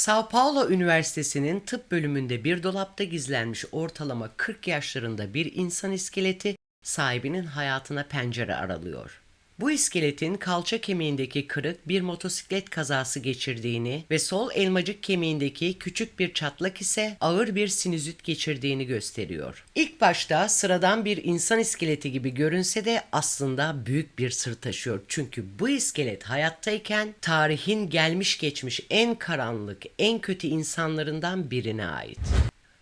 Sao Paulo Üniversitesi'nin tıp bölümünde bir dolapta gizlenmiş ortalama 40 yaşlarında bir insan iskeleti sahibinin hayatına pencere aralıyor. Bu iskeletin kalça kemiğindeki kırık bir motosiklet kazası geçirdiğini ve sol elmacık kemiğindeki küçük bir çatlak ise ağır bir sinüzit geçirdiğini gösteriyor. İlk başta sıradan bir insan iskeleti gibi görünse de aslında büyük bir sır taşıyor. Çünkü bu iskelet hayattayken tarihin gelmiş geçmiş en karanlık, en kötü insanlarından birine ait.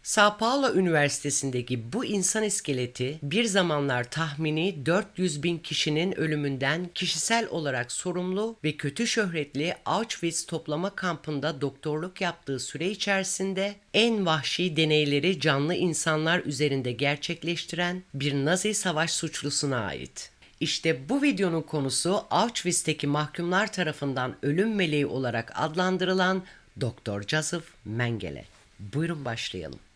Sao Paulo Üniversitesi'ndeki bu insan iskeleti bir zamanlar tahmini 400 bin kişinin ölümünden kişisel olarak sorumlu ve kötü şöhretli Auschwitz toplama kampında doktorluk yaptığı süre içerisinde en vahşi deneyleri canlı insanlar üzerinde gerçekleştiren bir Nazi savaş suçlusuna ait. İşte bu videonun konusu Auschwitz'teki mahkumlar tarafından ölüm meleği olarak adlandırılan Doktor Joseph Mengele. Buyurun başlayalım.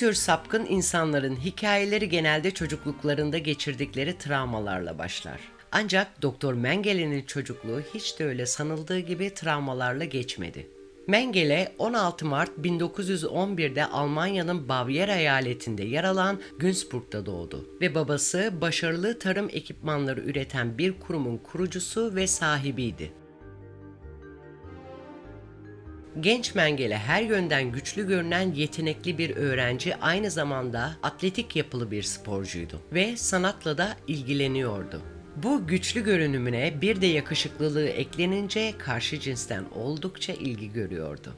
Tür sapkın insanların hikayeleri genelde çocukluklarında geçirdikleri travmalarla başlar. Ancak Doktor Mengele'nin çocukluğu hiç de öyle sanıldığı gibi travmalarla geçmedi. Mengele 16 Mart 1911'de Almanya'nın Bavyera eyaletinde yer alan Günzburg'da doğdu ve babası başarılı tarım ekipmanları üreten bir kurumun kurucusu ve sahibiydi. Genç Mengele her yönden güçlü görünen yetenekli bir öğrenci aynı zamanda atletik yapılı bir sporcuydu ve sanatla da ilgileniyordu. Bu güçlü görünümüne bir de yakışıklılığı eklenince karşı cinsten oldukça ilgi görüyordu.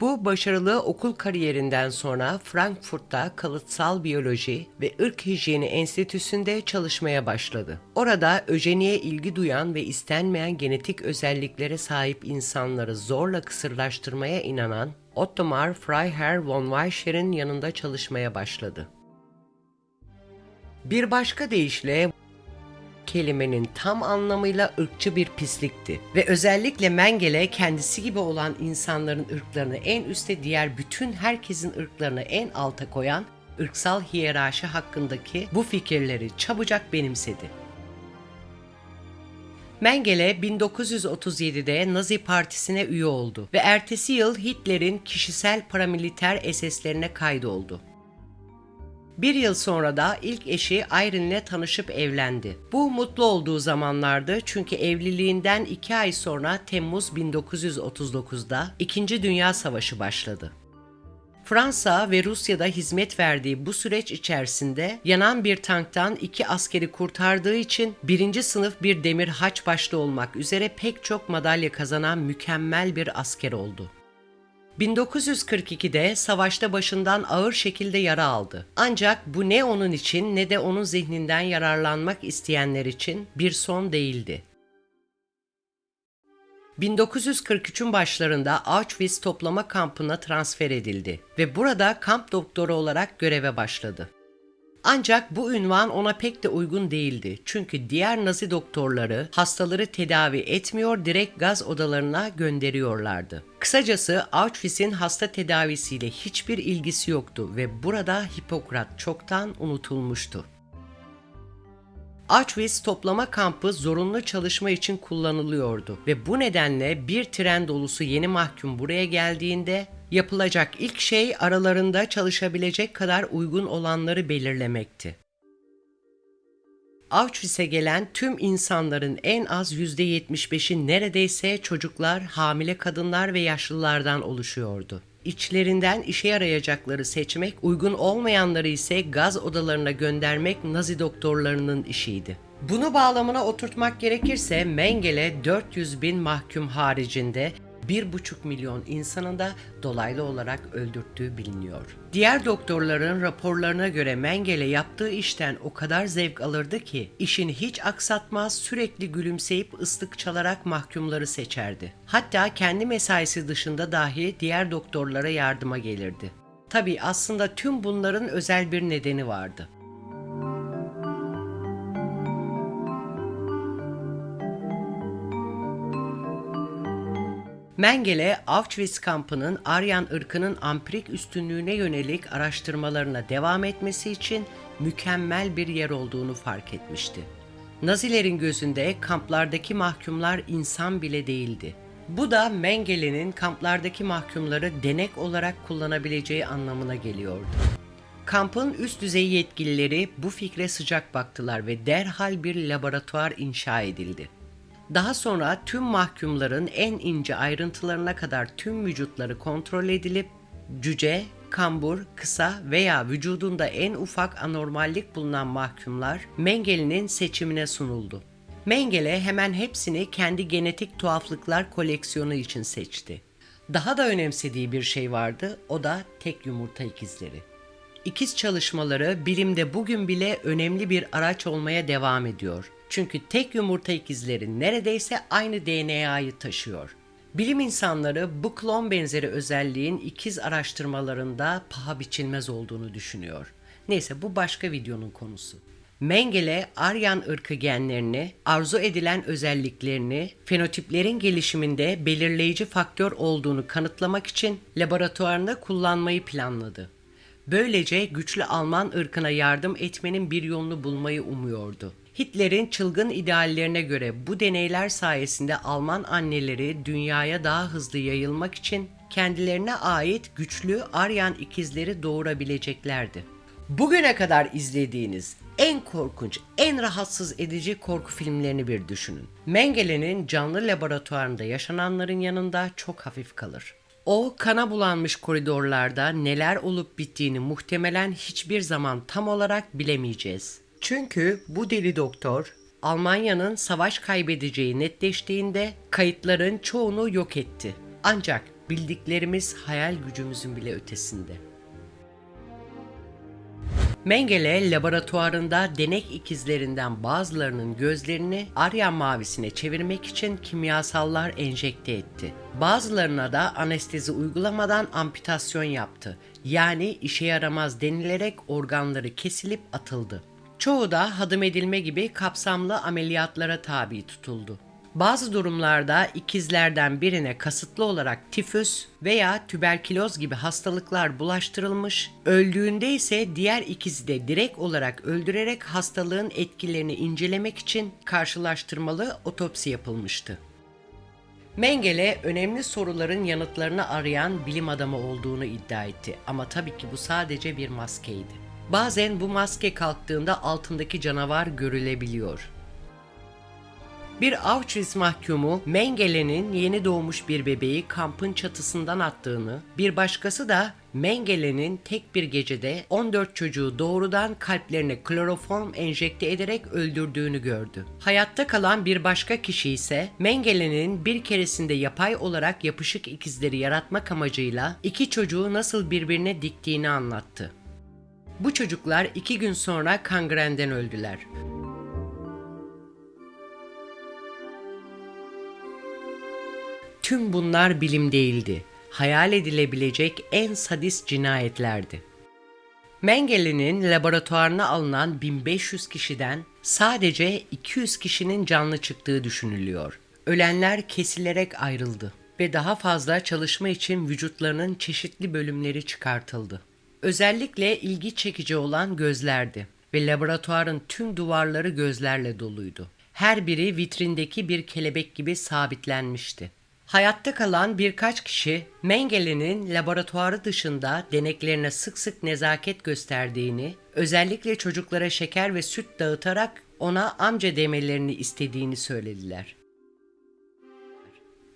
Bu başarılı okul kariyerinden sonra Frankfurt'ta kalıtsal biyoloji ve ırk hijyeni enstitüsünde çalışmaya başladı. Orada öjeniye ilgi duyan ve istenmeyen genetik özelliklere sahip insanları zorla kısırlaştırmaya inanan Ottomar Freiherr von Weischer'in yanında çalışmaya başladı. Bir başka deyişle kelimenin tam anlamıyla ırkçı bir pislikti. Ve özellikle Mengele kendisi gibi olan insanların ırklarını en üste diğer bütün herkesin ırklarını en alta koyan ırksal hiyerarşi hakkındaki bu fikirleri çabucak benimsedi. Mengele 1937'de Nazi Partisi'ne üye oldu ve ertesi yıl Hitler'in kişisel paramiliter SS'lerine kaydoldu. Bir yıl sonra da ilk eşi Irene'le tanışıp evlendi. Bu mutlu olduğu zamanlardı çünkü evliliğinden iki ay sonra Temmuz 1939'da İkinci Dünya Savaşı başladı. Fransa ve Rusya'da hizmet verdiği bu süreç içerisinde yanan bir tanktan iki askeri kurtardığı için birinci sınıf bir demir haç başta olmak üzere pek çok madalya kazanan mükemmel bir asker oldu. 1942'de savaşta başından ağır şekilde yara aldı. Ancak bu ne onun için ne de onun zihninden yararlanmak isteyenler için bir son değildi. 1943'ün başlarında Auschwitz toplama kampına transfer edildi ve burada kamp doktoru olarak göreve başladı. Ancak bu ünvan ona pek de uygun değildi. Çünkü diğer Nazi doktorları hastaları tedavi etmiyor, direkt gaz odalarına gönderiyorlardı. Kısacası Auschwitz'in hasta tedavisiyle hiçbir ilgisi yoktu ve burada Hipokrat çoktan unutulmuştu. Auschwitz toplama kampı zorunlu çalışma için kullanılıyordu ve bu nedenle bir tren dolusu yeni mahkum buraya geldiğinde yapılacak ilk şey aralarında çalışabilecek kadar uygun olanları belirlemekti. Auschwitz'e gelen tüm insanların en az %75'i neredeyse çocuklar, hamile kadınlar ve yaşlılardan oluşuyordu. İçlerinden işe yarayacakları seçmek, uygun olmayanları ise gaz odalarına göndermek Nazi doktorlarının işiydi. Bunu bağlamına oturtmak gerekirse Mengele 400 bin mahkum haricinde 1,5 milyon insanın da dolaylı olarak öldürttüğü biliniyor. Diğer doktorların raporlarına göre Mengele yaptığı işten o kadar zevk alırdı ki işini hiç aksatmaz sürekli gülümseyip ıslık çalarak mahkumları seçerdi. Hatta kendi mesaisi dışında dahi diğer doktorlara yardıma gelirdi. Tabi aslında tüm bunların özel bir nedeni vardı. Mengele, Auschwitz kampının Aryan ırkının ampirik üstünlüğüne yönelik araştırmalarına devam etmesi için mükemmel bir yer olduğunu fark etmişti. Nazilerin gözünde kamplardaki mahkumlar insan bile değildi. Bu da Mengele'nin kamplardaki mahkumları denek olarak kullanabileceği anlamına geliyordu. Kampın üst düzey yetkilileri bu fikre sıcak baktılar ve derhal bir laboratuvar inşa edildi. Daha sonra tüm mahkumların en ince ayrıntılarına kadar tüm vücutları kontrol edilip cüce, kambur, kısa veya vücudunda en ufak anormallik bulunan mahkumlar Mengele'nin seçimine sunuldu. Mengele hemen hepsini kendi genetik tuhaflıklar koleksiyonu için seçti. Daha da önemsediği bir şey vardı, o da tek yumurta ikizleri. İkiz çalışmaları bilimde bugün bile önemli bir araç olmaya devam ediyor. Çünkü tek yumurta ikizleri neredeyse aynı DNA'yı taşıyor. Bilim insanları bu klon benzeri özelliğin ikiz araştırmalarında paha biçilmez olduğunu düşünüyor. Neyse bu başka videonun konusu. Mengele, Aryan ırkı genlerini, arzu edilen özelliklerini, fenotiplerin gelişiminde belirleyici faktör olduğunu kanıtlamak için laboratuvarında kullanmayı planladı. Böylece güçlü Alman ırkına yardım etmenin bir yolunu bulmayı umuyordu. Hitler'in çılgın ideallerine göre bu deneyler sayesinde Alman anneleri dünyaya daha hızlı yayılmak için kendilerine ait güçlü Aryan ikizleri doğurabileceklerdi. Bugüne kadar izlediğiniz en korkunç, en rahatsız edici korku filmlerini bir düşünün. Mengele'nin canlı laboratuvarında yaşananların yanında çok hafif kalır. O kana bulanmış koridorlarda neler olup bittiğini muhtemelen hiçbir zaman tam olarak bilemeyeceğiz. Çünkü bu deli doktor Almanya'nın savaş kaybedeceği netleştiğinde kayıtların çoğunu yok etti. Ancak bildiklerimiz hayal gücümüzün bile ötesinde. Mengele laboratuvarında denek ikizlerinden bazılarının gözlerini Aryan mavisine çevirmek için kimyasallar enjekte etti. Bazılarına da anestezi uygulamadan amputasyon yaptı. Yani işe yaramaz denilerek organları kesilip atıldı. Çoğu da hadım edilme gibi kapsamlı ameliyatlara tabi tutuldu. Bazı durumlarda ikizlerden birine kasıtlı olarak tifüs veya tüberküloz gibi hastalıklar bulaştırılmış, öldüğünde ise diğer ikizi de direkt olarak öldürerek hastalığın etkilerini incelemek için karşılaştırmalı otopsi yapılmıştı. Mengele önemli soruların yanıtlarını arayan bilim adamı olduğunu iddia etti ama tabii ki bu sadece bir maskeydi. Bazen bu maske kalktığında altındaki canavar görülebiliyor. Bir Auschwitz mahkumu Mengele'nin yeni doğmuş bir bebeği kampın çatısından attığını, bir başkası da Mengele'nin tek bir gecede 14 çocuğu doğrudan kalplerine kloroform enjekte ederek öldürdüğünü gördü. Hayatta kalan bir başka kişi ise Mengele'nin bir keresinde yapay olarak yapışık ikizleri yaratmak amacıyla iki çocuğu nasıl birbirine diktiğini anlattı. Bu çocuklar iki gün sonra kangrenden öldüler. Tüm bunlar bilim değildi. Hayal edilebilecek en sadist cinayetlerdi. Mengele'nin laboratuvarına alınan 1500 kişiden sadece 200 kişinin canlı çıktığı düşünülüyor. Ölenler kesilerek ayrıldı ve daha fazla çalışma için vücutlarının çeşitli bölümleri çıkartıldı. Özellikle ilgi çekici olan gözlerdi ve laboratuvarın tüm duvarları gözlerle doluydu. Her biri vitrindeki bir kelebek gibi sabitlenmişti. Hayatta kalan birkaç kişi Mengele'nin laboratuvarı dışında deneklerine sık sık nezaket gösterdiğini, özellikle çocuklara şeker ve süt dağıtarak ona amca demelerini istediğini söylediler.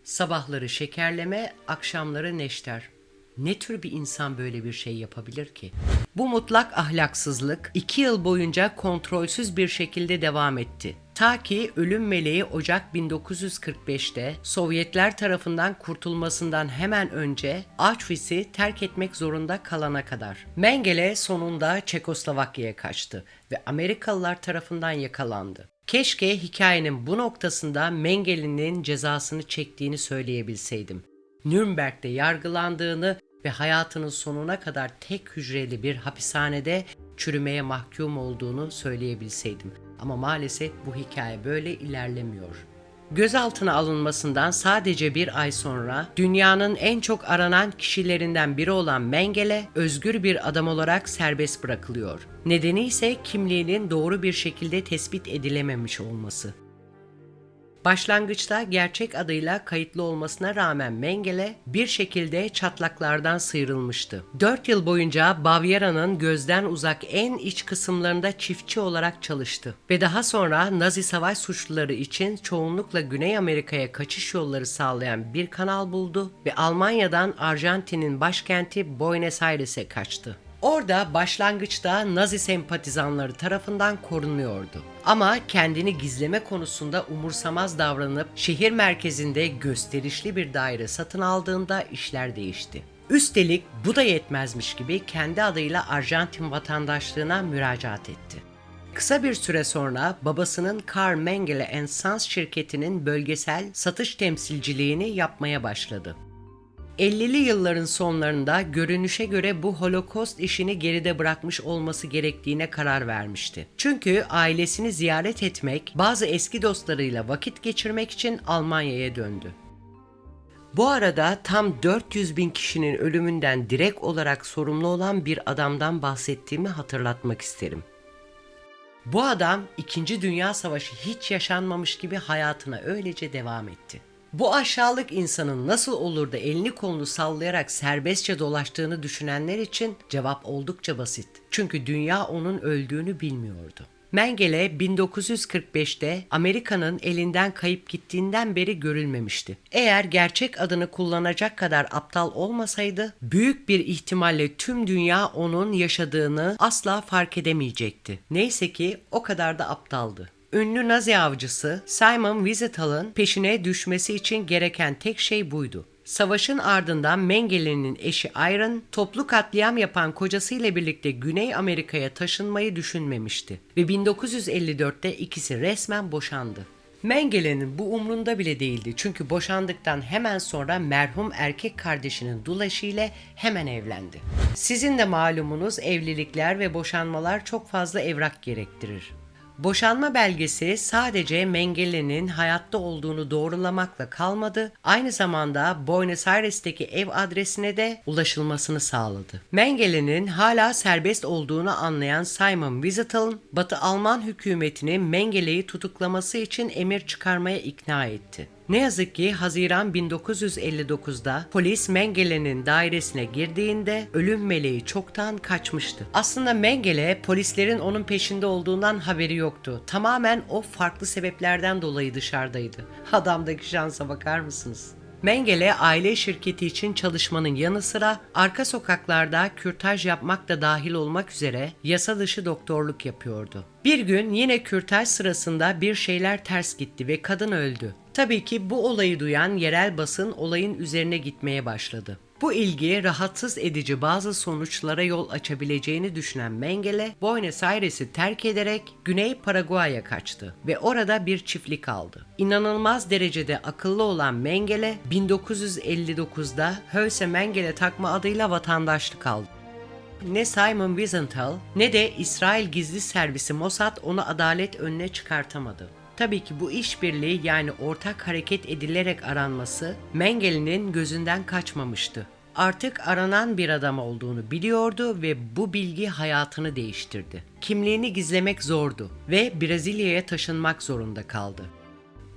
Sabahları şekerleme, akşamları neşter. Ne tür bir insan böyle bir şey yapabilir ki? Bu mutlak ahlaksızlık iki yıl boyunca kontrolsüz bir şekilde devam etti. Ta ki ölüm meleği Ocak 1945'te Sovyetler tarafından kurtulmasından hemen önce Auschwitz'i terk etmek zorunda kalana kadar. Mengele sonunda Çekoslovakya'ya kaçtı ve Amerikalılar tarafından yakalandı. Keşke hikayenin bu noktasında Mengele'nin cezasını çektiğini söyleyebilseydim. Nürnberg'de yargılandığını ve hayatının sonuna kadar tek hücreli bir hapishanede çürümeye mahkum olduğunu söyleyebilseydim. Ama maalesef bu hikaye böyle ilerlemiyor. Gözaltına alınmasından sadece bir ay sonra dünyanın en çok aranan kişilerinden biri olan Mengele özgür bir adam olarak serbest bırakılıyor. Nedeni ise kimliğinin doğru bir şekilde tespit edilememiş olması. Başlangıçta gerçek adıyla kayıtlı olmasına rağmen Mengele bir şekilde çatlaklardan sıyrılmıştı. 4 yıl boyunca Bavyera'nın gözden uzak en iç kısımlarında çiftçi olarak çalıştı ve daha sonra Nazi savaş suçluları için çoğunlukla Güney Amerika'ya kaçış yolları sağlayan bir kanal buldu ve Almanya'dan Arjantin'in başkenti Buenos Aires'e kaçtı. Orada başlangıçta Nazi sempatizanları tarafından korunuyordu. Ama kendini gizleme konusunda umursamaz davranıp şehir merkezinde gösterişli bir daire satın aldığında işler değişti. Üstelik bu da yetmezmiş gibi kendi adıyla Arjantin vatandaşlığına müracaat etti. Kısa bir süre sonra babasının Carl Mengele Sons şirketinin bölgesel satış temsilciliğini yapmaya başladı. 50'li yılların sonlarında görünüşe göre bu Holocaust işini geride bırakmış olması gerektiğine karar vermişti. Çünkü ailesini ziyaret etmek, bazı eski dostlarıyla vakit geçirmek için Almanya'ya döndü. Bu arada tam 400 bin kişinin ölümünden direkt olarak sorumlu olan bir adamdan bahsettiğimi hatırlatmak isterim. Bu adam 2. Dünya Savaşı hiç yaşanmamış gibi hayatına öylece devam etti. Bu aşağılık insanın nasıl olur da elini kolunu sallayarak serbestçe dolaştığını düşünenler için cevap oldukça basit. Çünkü dünya onun öldüğünü bilmiyordu. Mengele 1945'te Amerika'nın elinden kayıp gittiğinden beri görülmemişti. Eğer gerçek adını kullanacak kadar aptal olmasaydı büyük bir ihtimalle tüm dünya onun yaşadığını asla fark edemeyecekti. Neyse ki o kadar da aptaldı. Ünlü Nazi avcısı Simon Wiesental'ın peşine düşmesi için gereken tek şey buydu. Savaşın ardından Mengele'nin eşi Iron, toplu katliam yapan kocasıyla birlikte Güney Amerika'ya taşınmayı düşünmemişti ve 1954'te ikisi resmen boşandı. Mengele'nin bu umrunda bile değildi çünkü boşandıktan hemen sonra merhum erkek kardeşinin Dulaşı ile hemen evlendi. Sizin de malumunuz evlilikler ve boşanmalar çok fazla evrak gerektirir. Boşanma belgesi sadece Mengele'nin hayatta olduğunu doğrulamakla kalmadı, aynı zamanda Buenos Aires'teki ev adresine de ulaşılmasını sağladı. Mengele'nin hala serbest olduğunu anlayan Simon Wiesenthal, Batı Alman hükümetini Mengele'yi tutuklaması için emir çıkarmaya ikna etti. Ne yazık ki Haziran 1959'da polis Mengele'nin dairesine girdiğinde ölüm meleği çoktan kaçmıştı. Aslında Mengele polislerin onun peşinde olduğundan haberi yoktu. Tamamen o farklı sebeplerden dolayı dışarıdaydı. Adamdaki şansa bakar mısınız? Mengele aile şirketi için çalışmanın yanı sıra arka sokaklarda kürtaj yapmak da dahil olmak üzere yasa dışı doktorluk yapıyordu. Bir gün yine kürtaj sırasında bir şeyler ters gitti ve kadın öldü. Tabii ki bu olayı duyan yerel basın olayın üzerine gitmeye başladı. Bu ilgi rahatsız edici bazı sonuçlara yol açabileceğini düşünen Mengele, Buenos Aires'i terk ederek Güney Paraguay'a kaçtı ve orada bir çiftlik aldı. İnanılmaz derecede akıllı olan Mengele, 1959'da Höse Mengele takma adıyla vatandaşlık aldı. Ne Simon Wiesenthal ne de İsrail Gizli Servisi Mossad onu adalet önüne çıkartamadı. Tabii ki bu işbirliği yani ortak hareket edilerek aranması Mengele'nin gözünden kaçmamıştı. Artık aranan bir adam olduğunu biliyordu ve bu bilgi hayatını değiştirdi. Kimliğini gizlemek zordu ve Brezilya'ya taşınmak zorunda kaldı.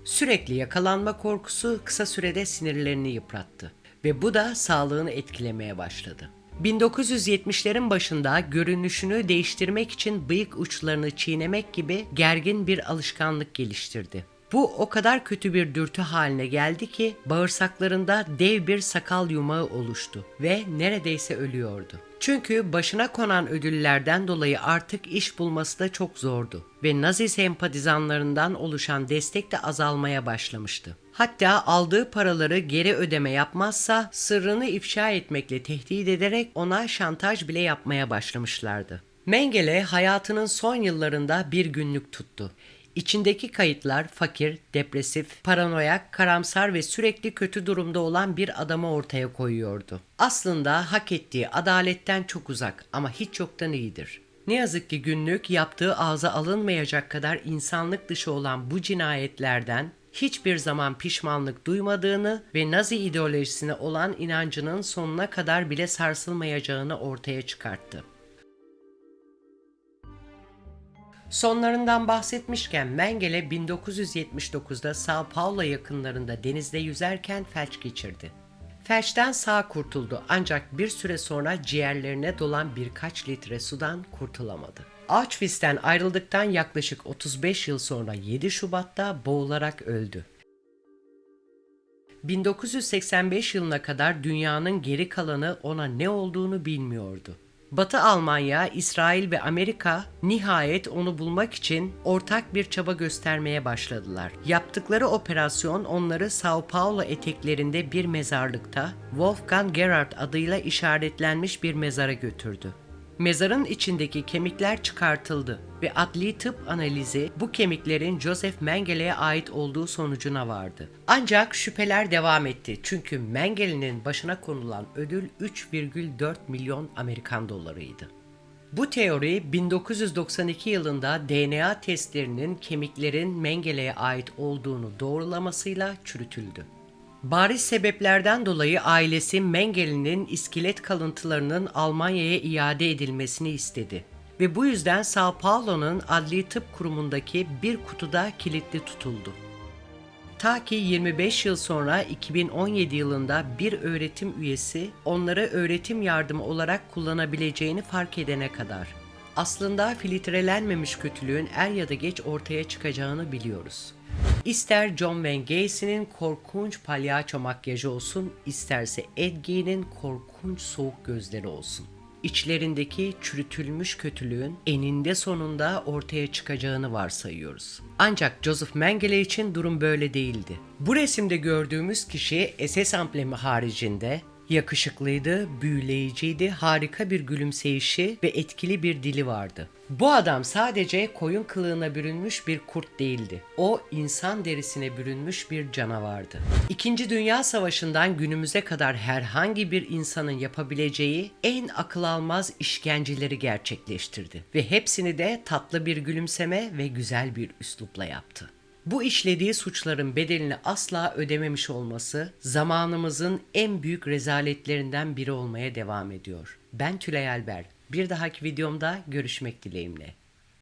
Sürekli yakalanma korkusu kısa sürede sinirlerini yıprattı ve bu da sağlığını etkilemeye başladı. 1970'lerin başında görünüşünü değiştirmek için bıyık uçlarını çiğnemek gibi gergin bir alışkanlık geliştirdi. Bu o kadar kötü bir dürtü haline geldi ki bağırsaklarında dev bir sakal yumağı oluştu ve neredeyse ölüyordu. Çünkü başına konan ödüllerden dolayı artık iş bulması da çok zordu ve Nazi sempatizanlarından oluşan destek de azalmaya başlamıştı. Hatta aldığı paraları geri ödeme yapmazsa sırrını ifşa etmekle tehdit ederek ona şantaj bile yapmaya başlamışlardı. Mengele hayatının son yıllarında bir günlük tuttu. İçindeki kayıtlar fakir, depresif, paranoyak, karamsar ve sürekli kötü durumda olan bir adamı ortaya koyuyordu. Aslında hak ettiği adaletten çok uzak ama hiç yoktan iyidir. Ne yazık ki günlük yaptığı ağza alınmayacak kadar insanlık dışı olan bu cinayetlerden hiçbir zaman pişmanlık duymadığını ve Nazi ideolojisine olan inancının sonuna kadar bile sarsılmayacağını ortaya çıkarttı. Sonlarından bahsetmişken Mengele 1979'da Sao Paulo yakınlarında denizde yüzerken felç geçirdi. Felçten sağ kurtuldu ancak bir süre sonra ciğerlerine dolan birkaç litre sudan kurtulamadı. Auschwitz'ten ayrıldıktan yaklaşık 35 yıl sonra 7 Şubat'ta boğularak öldü. 1985 yılına kadar dünyanın geri kalanı ona ne olduğunu bilmiyordu. Batı Almanya, İsrail ve Amerika nihayet onu bulmak için ortak bir çaba göstermeye başladılar. Yaptıkları operasyon onları Sao Paulo eteklerinde bir mezarlıkta Wolfgang Gerhard adıyla işaretlenmiş bir mezara götürdü. Mezarın içindeki kemikler çıkartıldı ve adli tıp analizi bu kemiklerin Joseph Mengela'ya ait olduğu sonucuna vardı. Ancak şüpheler devam etti çünkü Mengele'nin başına konulan ödül 3,4 milyon Amerikan dolarıydı. Bu teori 1992 yılında DNA testlerinin kemiklerin Mengele'ye ait olduğunu doğrulamasıyla çürütüldü. Bariz sebeplerden dolayı ailesi Mengele'nin iskelet kalıntılarının Almanya'ya iade edilmesini istedi ve bu yüzden Sao Paulo'nun adli tıp kurumundaki bir kutuda kilitli tutuldu. Ta ki 25 yıl sonra 2017 yılında bir öğretim üyesi onları öğretim yardımı olarak kullanabileceğini fark edene kadar. Aslında filtrelenmemiş kötülüğün er ya da geç ortaya çıkacağını biliyoruz. İster John Wayne Gacy'nin korkunç palyaço makyajı olsun, isterse Ed Gein'in korkunç soğuk gözleri olsun. İçlerindeki çürütülmüş kötülüğün eninde sonunda ortaya çıkacağını varsayıyoruz. Ancak Joseph Mengele için durum böyle değildi. Bu resimde gördüğümüz kişi SS amblemi haricinde yakışıklıydı, büyüleyiciydi, harika bir gülümseyişi ve etkili bir dili vardı. Bu adam sadece koyun kılığına bürünmüş bir kurt değildi. O insan derisine bürünmüş bir canavardı. İkinci Dünya Savaşı'ndan günümüze kadar herhangi bir insanın yapabileceği en akıl almaz işkenceleri gerçekleştirdi ve hepsini de tatlı bir gülümseme ve güzel bir üslupla yaptı. Bu işlediği suçların bedelini asla ödememiş olması zamanımızın en büyük rezaletlerinden biri olmaya devam ediyor. Ben Tülay Alber. Bir dahaki videomda görüşmek dileğimle.